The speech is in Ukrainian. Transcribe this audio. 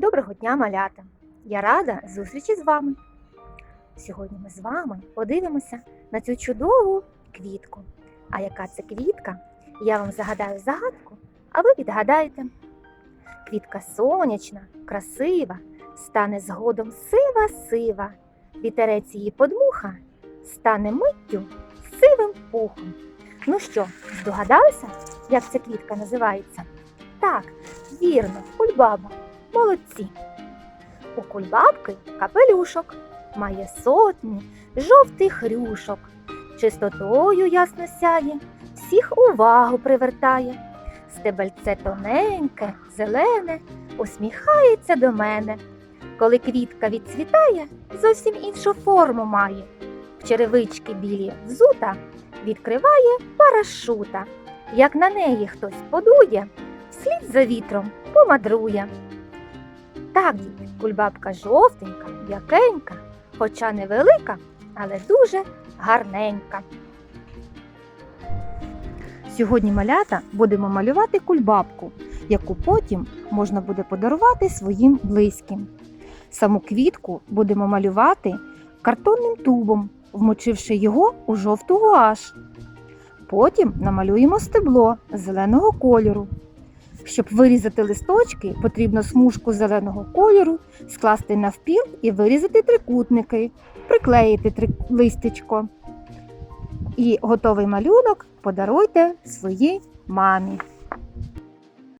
Доброго дня, малята! Я рада зустрічі з вами. Сьогодні ми з вами подивимося на цю чудову квітку. А яка це квітка? Я вам загадаю загадку, а ви відгадаєте. Квітка сонячна, красива, стане згодом сива-сива. Вітерець її подмуха, стане миттю сивим пухом. Ну що, здогадалися, як ця квітка називається? Так, вірно, кульбаба. Молодці. У кульбабки капелюшок, має сотні жовтих рюшок. Чистотою ясно сяє, всіх увагу привертає. Стебельце тоненьке, зелене, усміхається до мене. Коли квітка відцвітає, зовсім іншу форму має. В черевички білі взута відкриває парашута. Як на неї хтось подує, вслід за вітром помадрує. Так, кульбабка жовтенька, м'якенька, хоча невелика, але дуже гарненька. Сьогодні малята будемо малювати кульбабку, яку потім можна буде подарувати своїм близьким. Саму квітку будемо малювати картонним тубом, вмочивши його у жовту гуаш. Потім намалюємо стебло зеленого кольору. Щоб вирізати листочки, потрібно смужку зеленого кольору скласти навпіл і вирізати трикутники, приклеїти три... листячко. І готовий малюнок подаруйте своїй мамі.